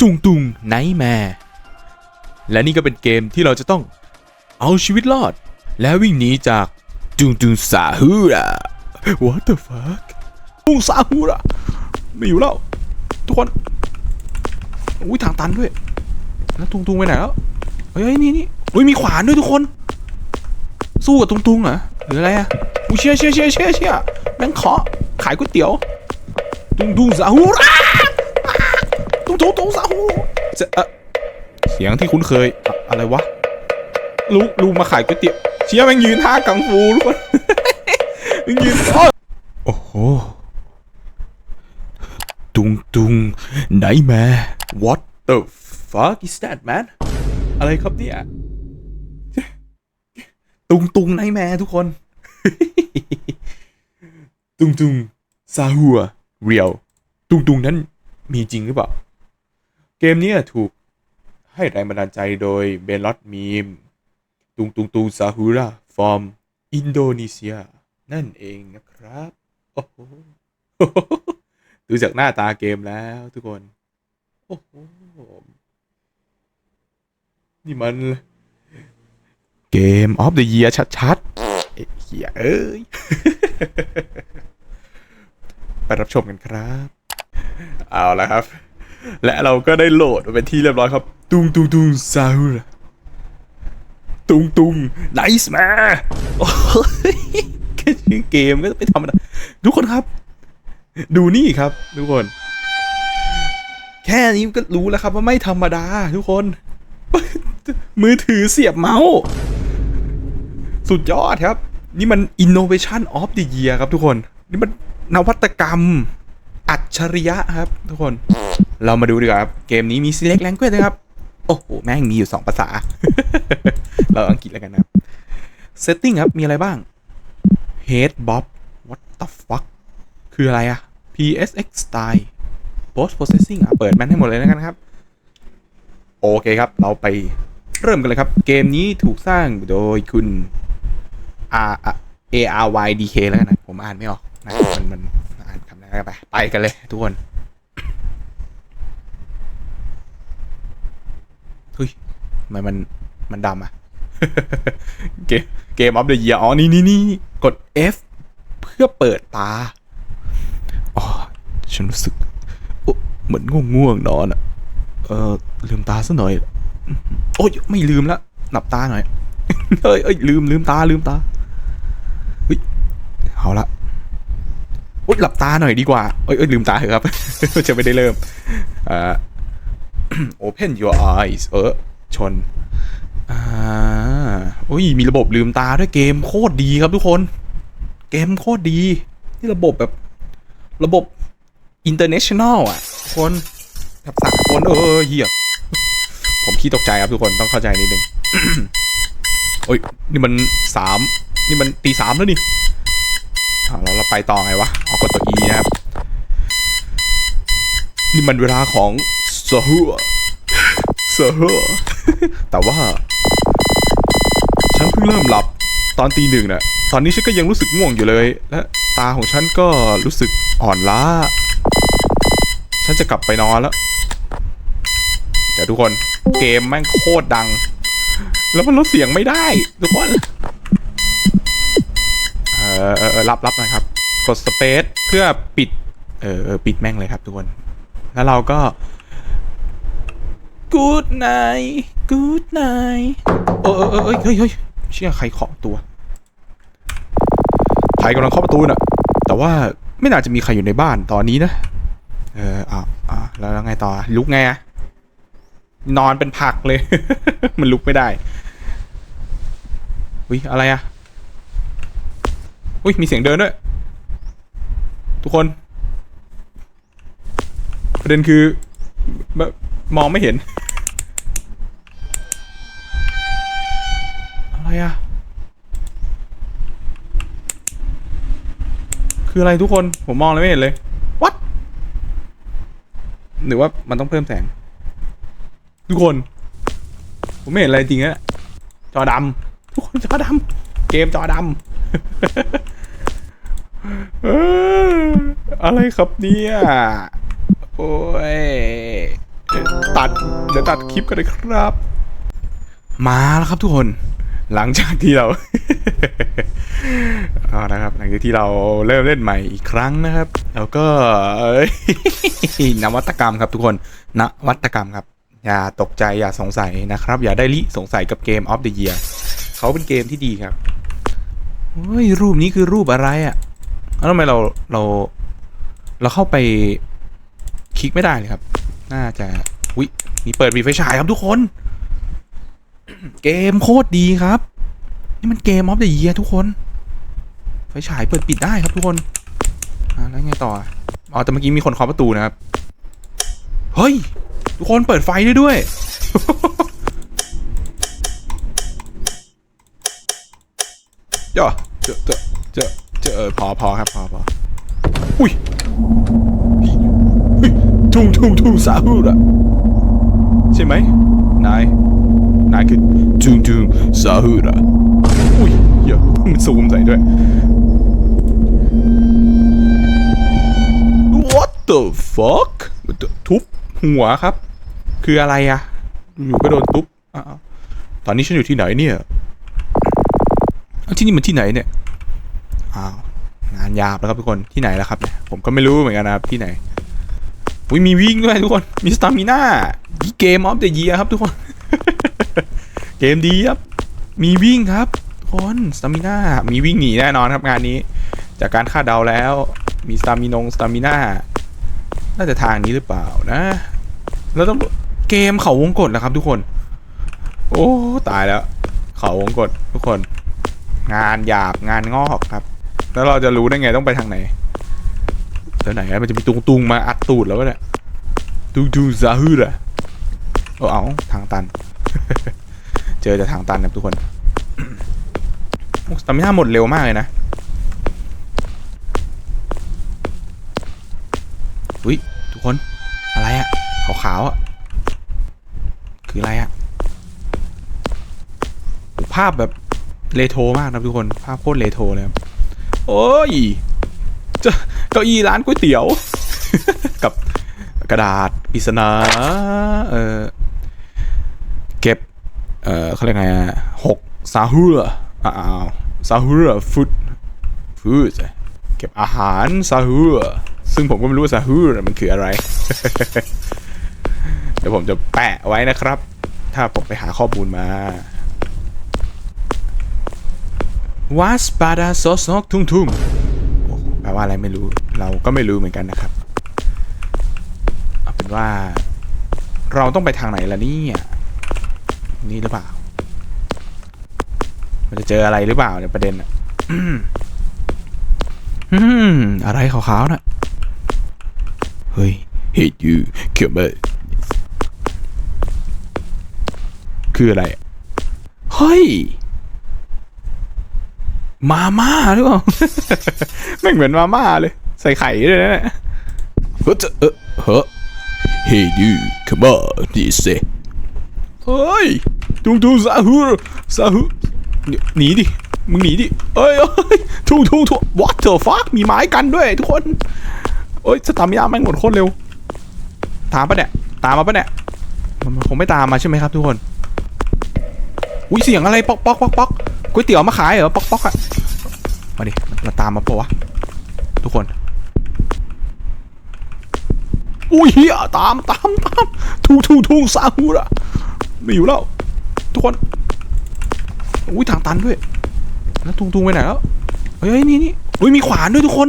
จุงตุงไนแมร์และนี่ก็เป็นเกมที่เราจะต้องเอาชีวิตรอด และวิ่งหนีจากจุงตุงซาฮูระ What the fuck จุงซาฮูระไม่อยู่แล้ว ทุกคนอุ้ยทางตันด้วย แล้วตุงตุงไปไหนแล้วเฮ้ยนี่นี่อุ้ยมีขวานด้วยทุกคน สู้กับตุงตุงเหรอหรืออะไรอะอุ้ยเชี่ยเชี่ยเชี่ยเชี่ยเชี่ยแม่งเคาะขายก๋วยเตี๋ยว ตุงตุงซาฮูระ ตุงตุงตุงซาฮูจะเออเสียงที่คุ้นเคยอะอะไรวะลูกลูกมาขายก๋วยเตี๋ยวเชี่ยแม่งยืนท่ากังฟูทุกคนม่งยืนโอ้โหตุงตุงไหนแม่ What the fuck is that man อะไรครับเนี่ยตุงตุงไหนแม่ทุกคน ตุงตุงซาฮัวเรียว ตุงตุงนั้นมีจริงหรือเปล่า เกมนี้ถูกให้แรงบันดาลใจโดยเบลลอตมีม ตุงตุงตุงซาฮูราฟอร์ม อินโดนีเซีย นั่นเองนะครับ โอ้โห ดูจากหน้าตาเกมแล้วทุกคน โอ้โห นี่มัน เกมออฟเดอะเยียชัดๆเอ้ยเหี้ยเอ้ย ไปรับชมกันครับ เอาละครับ และเราก็ได้โหลดมาเป็นที่เรียบร้อยครับ ตุงตุงตุงซาฮูราตุงตุงไนส์แม่โอ้ยแค่ชื่อเกมก็ไม่ธรรมดาทุกคนครับ ดูนี่ครับ ทุกคน แค่นี้ก็รู้แล้วครับว่าไม่ธรรมดา ทุกคน มือถือเสียบเมาส์สุดยอดครับ นี่มัน innovation of the year ครับทุกคน นี่มันนวัตกรรม อัจฉริยะครับทุกคน เรามาดูดีกว่าครับ เกมนี้มี select language นะครับ โอ้โห แม่งมีอยู่ 2 ภาษา เราอังกฤษแล้วกันนะครับ setting ครับ มีอะไรบ้าง head bob what the fuck คืออะไรอะ PSX style post processing อะ เปิดแมนให้หมดเลยแล้วกันครับ โอเคครับ เราไปเริ่มกันเลยครับ เกมนี้ถูกสร้างโดยคุณ R A R Y D K แล้วกันนะ ผมอ่านไม่ออกนะมันมันมันอ่านคำนั้นไป ไปกันเลยทุกคน เฮ้ย ทำไมมันมันดำอะเกมเกมออฟเดอะเยียอ๋อนี่นี่นี่กด F เพื่อเปิดตาอ๋อฉันรู้สึกเหมือนง่วงง่วงนอนอะเออลืมตาซะหน่อย โอ้ยไม่ลืมละหลับตาหน่อยเอ้ยเอ้ยลืมลืมตาลืมตาเฮ้ยเอาละโอ๊ยหลับตาหน่อยดีกว่าเอ้ยเอ้ยลืมตาเถอะครับจะไม่ได้เริ่มอ่า open your eyes เออ ชน อ่าโอ้ย มีระบบลืมตาด้วยเกมโคตรดีครับทุกคน เกมโคตรดี นี่ระบบแบบ ระบบ international อะ คนแบบสากลเออเหี้ยผมขี้ตกใจครับทุกคนต้องเข้าใจนิดนึงโอ้ย นี่มันสามนี่มันตีสามแล้วนี่เราเราไปต่อไงวะ เอากดตัว E นะครับ นี่มันเวลาของซาฮัว ซาฮัวแต่ว่า ฉันเพิ่งเริ่มหลับตอนตีหนึ่งน่ะ ตอนนี้ฉันก็ยังรู้สึกง่วงอยู่เลย และตาของฉันก็รู้สึกอ่อนล้า ฉันจะกลับไปนอนแล้ว เดี๋ยวทุกคน เกมแม่งโคตรดัง แล้วมันลดเสียงไม่ได้ ทุกคน เออเออรับรับหน่อยครับ กดสเปซเพื่อปิด เออปิดแม่งเลยครับทุกคน แล้วเราก็ Good night Good night เออเออเออเออเฮ้ยเฮ้ยเชื่อใครเคาะตัวใครกำลังเคาะประตูน่ะ แต่ว่าไม่น่าจะมีใครอยู่ในบ้านตอนนี้นะ เอออ่าอ่าแล้วแล้วไงต่อ ลุกไงอะนอนเป็นผักเลย มันลุกไม่ได้อุ้ยอะไรอะอุ้ยมีเสียงเดินด้วย ทุกคนประเด็นคือมองไม่เห็น อะไรอะ คืออะไรทุกคน ผมมองอะไรไม่เห็นเลย วัดหรือว่ามันต้องเพิ่มแสง ทุกคน ผมไม่เห็นอะไรจริงอะจอดำทุกคนจอดำเกมจอดำเอ้ออะไรครับเนี่ยโอ้ยตตัดเดี๋ยวตัดคลิปกันเลยครับ มาแล้วครับทุกคน หลังจากที่เรา เอานะครับหลังจากที่เราเริ่มเล่นใหม่อีกครั้งนะครับ แล้วก็นวัตกรรมครับทุกคนนวัตกรรมครับ อย่าตกใจอย่าสงสัยนะครับ อย่าได้ลิสงสัยกับเกม of the year เขาเป็นเกมที่ดีครับเฮ้ยรูปนี้คือรูปอะไรอะ่ะแล้วทำไมเราเราเราเข้าไปคลิกไม่ได้เลยครับ น่าจะวิมีเปิดมีไฟฉายครับทุกคน เกมโคตรดีครับ นี่มันเกมออฟเดอะเยียทุกคน ฉายเปิดปิดได้ครับทุกคนอ่าแล้วไงต่ออ๋อแต่เมื่อกี้มีคนเคาะประตูนะครับเฮ้ยทุกคนเปิดไฟได้ด้วยเจ้าเจ้าเจ้าเจ้าเจเออพอพอครับพอพออุ้ยเฮ้ยทุ่งทุ่งทุ่งสาหูระใช่ไหมนายนายคือทุ่งทุ่งสาหูระ อุ้ยเหี้ยอะมันซูมใส่ด้วย What the fuck ทุบหัวครับ คืออะไรอะอยู่ก็โดนทุบอ้าวตอนนี้ฉันอยู่ที่ไหนเนี่ยเอาที่นี่มันที่ไหนเนี่ยอ้าวงานยาบแล้วครับทุกคนที่ไหนแล้วครับเนี่ยผมก็ไม่รู้เหมือนกันนะครับที่ไหนอุ้ยมีวิ่งด้วยทุกคนมีสตามิน่าเกมออฟเดอะเยียครับทุกคน เกมดีครับ มีวิ่งครับทุก คนสตามิน่ามีวิ่งหนีแน่นอนครับงานนี้ จากการคาดเดาแล้ว มีสตามินงสตามิน่าน่าจะทางนี้หรือเปล่านะ แล้วต้องเกมเขาวงกดแล้วครับ ทุกคน โอ้ตายแล้ว เขาวงกดทุกคน งานหยาบงานงอกครับ แล้วเราจะรู้ได้ไงต้องไปทางไหนเดี๋ยวไหนมันจะมีตุงตุงมาอัดตูดแล้ววะเนี่ยตุงตุงซาฮืระโอ้เอาทางตัน เจอแต่ทางตันครับทุกคน สตามิน่าหมดเร็วมากเลยนะอุ้ยทุกคนอะไรอะขาวๆอะคืออะไรอะภาพแบบเรโทรมากนะทุกคน ภาพโคตรเรโทรเลยครับโอ้ยเจะเก้าอี้ร้านก๋วยเตี๋ยว กับกระดาษปริศนาเออเก็บ เออเขาเรียกไงหกซาฮูร์ อ้าวซาฮูร์ฟุตฟูดเก็บอาหารซาฮูร์ซึ่งผมก็ไม่รู้ซาฮูร์มันคืออะไร เดี๋ยวผมจะแปะไว้นะครับ ถ้าผมไปหาข้อมูลมาวาสปาดาซอสนกทุ่งทุ่งแปลว่าอะไรไม่รู้ เราก็ไม่รู้เหมือนกันนะครับ เอาเป็นว่า เราต้องไปทางไหนล่ะเนี่ย นี่หรือเปล่า มันจะเจออะไรหรือเปล่าเนี่ยประเด็นอะอะไรขาวๆน่ะเฮ้ย hey you come on คืออะไร เฮ้ย มาม่าหรือเปล่าแม่เหมือนมาม่าเลย ใส่ไข่ด้วยนะเนี่ยเฮ้ยเออเฮ้ย Hey you come on this เฮ้ยทุงทุงซาฮูซาฮู หนีดิ มึงหนีดิ เอ้ยเอ้ยทุงทุงทุง what the fuck มีไม้กันด้วยทุกคน เอ้ยสตามิยาแม่งหมดโคตรเร็ว ตามปะเนี่ย ตามมาปะเนี่ยมันมันคงไม่ตามมาใช่ไหมครับทุกคน อุ้ยเสียงอะไรป๊อกป๊อกป๊อกป๊อกก๋วยเตี๋ยวมาขายเหรอป๊อกป๊อกอะมาดิมาตามมาปะวะทุกคน อุ้ยเฮียตามตามตามทูทูทูซาฮูระไม่อยู่แล้ว ทุกคน อุ้ยทางตันด้วย แล้วตุงตุงไปไหนแล้วเฮ้ยนี่นี่อุ้ยมีขวานด้วยทุกคน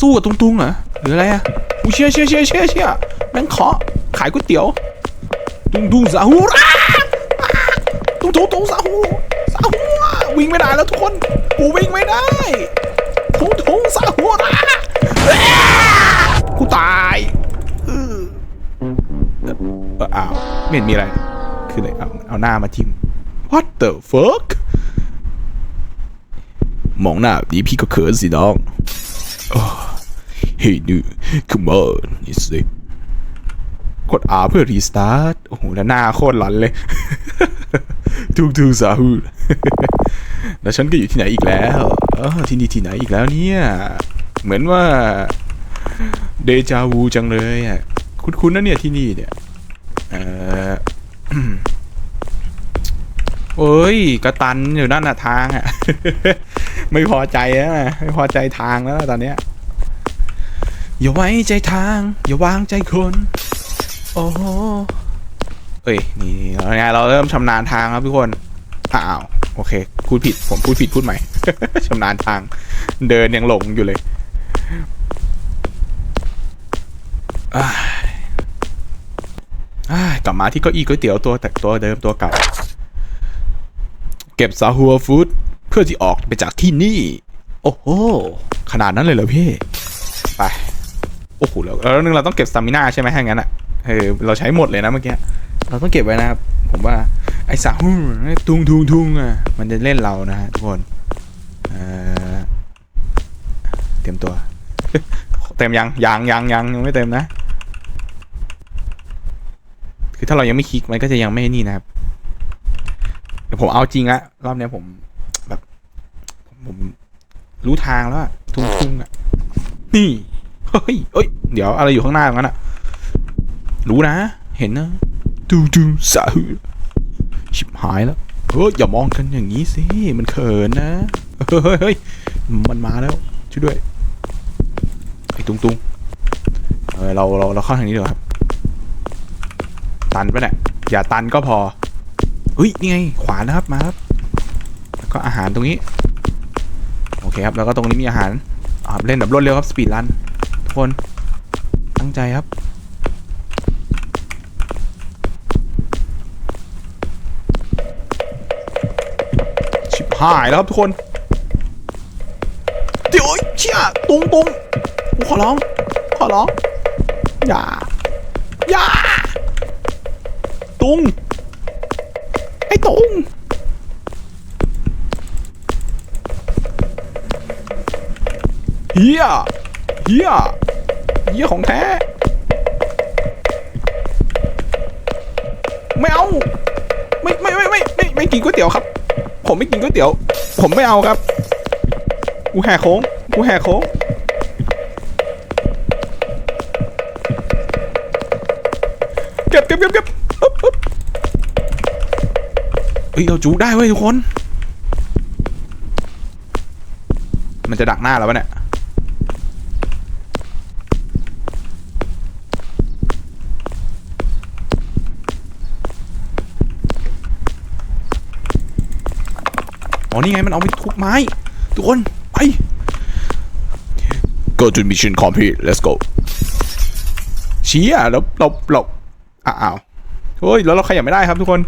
สู้กับตุงตุงเหรอหรืออะไรอะอุ้ยเชี่ยเชี่ยเชี่ยเชี่ยเชี่ยแม่งเคาะขายก๋วยเตี๋ยว ตุงตุงซาฮูระตุงตุงตุงซาฮูซาฮูวิ่งไม่ได้แล้วทุกคนกูวิ่งไม่ได้ตุงตุงซาฮูระกูตายเอออ้าวไม่เห็นมีอะไรคืออะไรเอาเอาหน้ามาทิม What the fuck มองหน้าแบบนี้พี่ก็เขินสิน้อง Hey dude come on นี่สิกด R เพื่อ restart โอ้โห แล้วหน้าโคตรหลอนเลยทูกทูกซาฮูแล้วฉันก็อยู่ที่ไหนอีกแล้วออที่นี่ที่ไหนอีกแล้วเนี่ย เหมือนว่า เดจาวูจังเลยอะ คุ้นๆนะเนี่ยที่นี่เนี่ย เออ เอ้ยกระตันอยู่นั่นน่ะทางอะไม่พอใจแล้วนะไม่พอใจทางแล้วตอนเนี้ยอย่าไว้ใจทาง อย่าวางใจคนโอ้โหเอ้ยนี่เราไงเราเริ่มชำนาญทางครับทุกคนอ้าวโอเคพูดผิดผมพูดผิดพูดใหม่ชำนาญทาง เดินยังหลงอยู่เลยอ้ายอ้ายกลับมาที่เก้าอี้ก๋วยเตี๋ยวตัวแต่ตัวเดิมตัวเก่า เก็บซาฮัวฟู้ดเพื่อที่ออกไปจากที่นี่ โอ้โห ขนาดนั้นเลยเหรอพี่ ไป โอ้โหแล้วแล้วนึงเราต้องเก็บสตามิน่าใช่ไหมถ้างั้นอะเออเราใช้หมดเลยนะเมื่อกี้ เราต้องเก็บไว้นะครับ ผมว่า ไอ้สาฮูไอ้ทุงทุงทุงอะ มันจะเล่นเรานะฮะทุกคน เออเตรียมตัว เต็มยังยังยังยังยังไม่เต็มนะ คือถ้าเรายังไม่คลิกมันก็จะยังไม่นี่นะครับ เดี๋ยวผมเอาจริงละรอบเนี้ยผมแบบ ผมรู้ทางแล้วอะทุ่งทุ่งอะนี่เฮ้ยเอ้ย เดี๋ยวอะไรอยู่ข้างหน้าตรงนั้นอะรู้นะ เห็นนะดูดูสาหือชิบหายแล้วเฮ้ยอย่ามองกันอย่างนี้สิ มันเขินนะเฮ้ยเฮ้ยมันมาแล้ว ช่วยด้วย ไอ้ตุงตุงเออเราเราเราเข้าทางนี้ดีกว่าครับ ตันปะเนี่ย อย่าตันก็พอ เฮ้ยนี่ไงขวานะครับมาครับแล้วก็อาหารตรงนี้โอเคครับแล้วก็ตรงนี้มีอาหารอาเล่นแบบรวดเร็วครับสปีดรันทุกคนตั้งใจครับชิบหายแล้วครับทุกคนเดี๋ยวเชี่ยตุงตุงกูขอร้องขอร้องอย่าอย่าตุง ฮียเฮียเฮียของแท้ ไม่เอา ไม่ไม่ไม่ไม่ไม่ไม่กินก๋วยเตี๋ยวครับ ผมไม่กินก๋วยเตี๋ยว ผมไม่เอาครับกูแหกโค้งกูแหกโค้งเก็บเก็บเก็บเก็บอึ๊บอึ๊บเฮ้ยเราจูได้เว้ยทุกคน มันจะดักหน้าเราปะเนี่ย นี่ไงมันเอาไปทุบไม้ ทุกคน ไป go to mission complete let's go เชี้อะแล้วเราเราอ้าวเฮ้ยแล้วเราขยับไม่ได้ครับทุกคน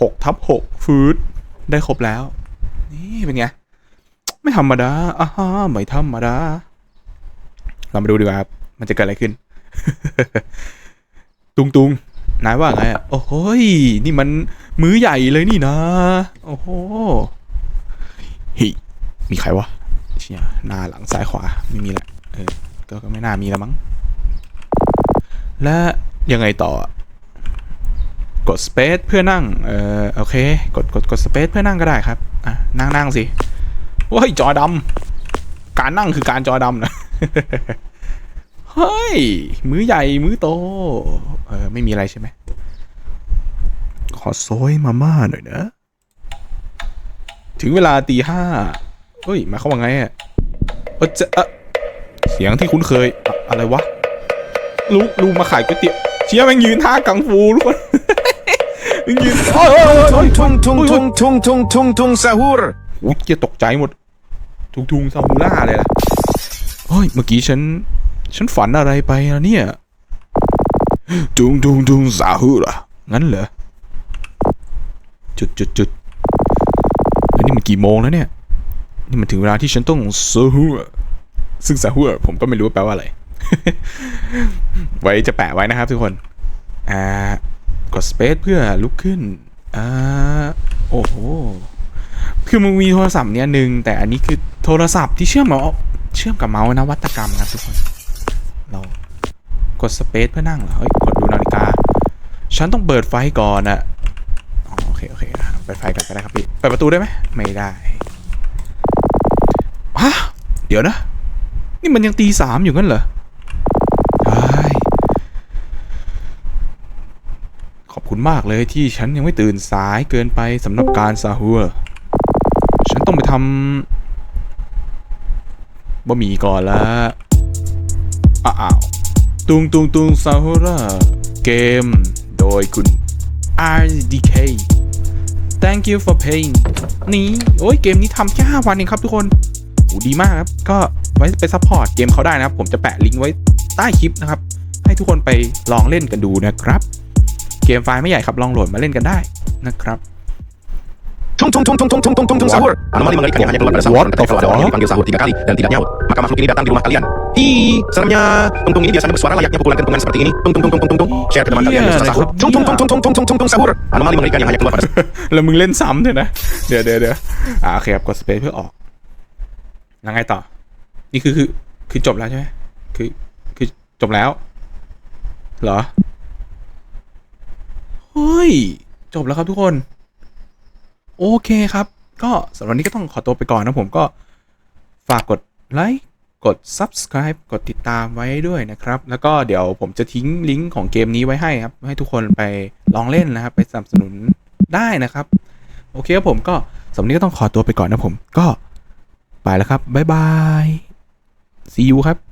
หกทับหกฟืดได้ครบแล้ว นี่เป็นไง ไม่ธรรมดาอ่าฮะไม่ธรรมดา เรามาดูดีกว่าครับ มันจะเกิดอะไรขึ้น ตุงตุง นายว่าไงอะโอ้โหยนี่มันมื้อใหญ่เลยนี่นะ โอ้โหเฮ้ยมีใครวะเชี่ยหน้าหลังซ้ายขวาไม่มีแหละเออก็ก็ไม่น่ามีแล้วมั้งและยังไงต่อกด space เพื่อนั่ง เออโอเค กดกดกด space เพื่อนั่งก็ได้ครับ อะ นั่งนั่งสิ โอ้ย จอดำ การนั่งคือการจอดำนะ เฮ้ย มื้อใหญ่ มื้อโต เออ ไม่มีอะไรใช่ไหม ขอโซยมาม่าหน่อยนะ ถึงเวลาตีห้าเฮ้ย มายควาว่าไงอะเออจะเออเสียงที่คุ้นเคยอะอะไรวะลูกลูกมาขายก๋วยเตี๋ยว เชี่ยแม่งยืนท่ากังฟูทุกคนแม่งยืนโอ้ยโอ้ยโอ้ยโอ้ย Tung tung tung tung tung tung tung sahur. อุ๊ยเกียตกใจหมด ทุงทุงซามูล่าเลยล่ะ เฮ้ย เมื่อกี้ฉัน ฉันฝันอะไรไปอะเนี่ยทุงทุงทุงซาฮูล่ะงั้นเหรอ จุดจุดจุดแล้วนี่มันกี่โมงแล้วเนี่ย นี่มันถึงเวลาที่ฉันต้องซาฮูซึ่งซาฮูผมก็ไม่รู้แปลว่าอะไร ไว้จะแปะไว้นะครับทุกคน อ่ากด space เพื่อลุกขึ้น อ่า โอ้โห คือมันมีโทรศัพท์เนี่ยหนึ่งแต่อันนี้คือโทรศัพท์ที่เชื่อมกับเชื่อมกับเมาส์นวัตกรรมครับทุกคน เรากด space เพื่อนั่งเหรอเฮ้ยกดดูนาฬิกา ฉันต้องเปิดไฟก่อนอะอ๋อโอเค โอเคอะเปิดไฟก่อนก็ได้ครับพี่ เปิดประตูได้ไหมไม่ได้ฮะเดี๋ยวนะ นี่มันยังตีสามอยู่งั้นเหรอเฮ้ยคุณมากเลยที่ฉันยังไม่ตื่นสายเกินไปสำหรับการซาฮัวฉันต้องไปทำบะหมี่ก่อนละ อ้าวตุงตุงตุงซาฮุระเกม โดยคุณ RDK Thank you for playing นี่ โอ้ย เกมนี้ทำแค่ 5 วันเองครับทุกคนดีมากครับ ก็ไว้ไปซัพพอร์ตเกมเขาได้นะครับ ผมจะแปะลิงก์ไว้ใต้คลิปนะครับ ให้ทุกคนไปลองเล่นกันดูนะครับ เกมไฟล์ไม่ใหญ่ครับ ลองโหลดมาเล่นกันได้นะครับทงทงทงทงทงทงทงทงทง sahur anomali mengerikan yang hanya keluar pada sahur dan tidak selalu dipanggil sahur tiga kali dan tidak nyaut maka makhluk ini datang di rumah kalian Hi, seremnya. Tung tung ini biasanya bersuara layaknya pukulan kentungan seperti ini. Tung tung tung tung tung tung. Share ke teman kalian yang susah sahur. Tung tung tung tung tung tung tung tung tung sahur. Anomali mengerikan yang hanya keluar pada แล้วมึงเล่นซ้ำด้วยนะ เดี๋ยวเดี๋ยวเดี๋ยวอ่าโอเคครับกดสเปซเพื่อออกแล้วไงต่อ นี่คือคือคือจบแล้วใช่ไหมคือคือจบแล้ว เหรอ เฮ้ย จบแล้วครับทุกคน โอเคครับ ก็สำหรับวันนี้ก็ต้องขอตัวไปก่อนนะผมก็ฝากกดไลค์ กด subscribe กดติดตามไว้ด้วยนะครับ แล้วก็เดี๋ยวผมจะทิ้งลิงก์ของเกมนี้ไว้ให้ครับ ให้ทุกคนไปลองเล่นนะครับ ไปสนับสนุนได้นะครับ โอเคครับผมก็สำหรับวันนี้ก็ต้องขอตัวไปก่อนนะผม ก็ไปแล้วครับ บ๊ายบาย see you ครับ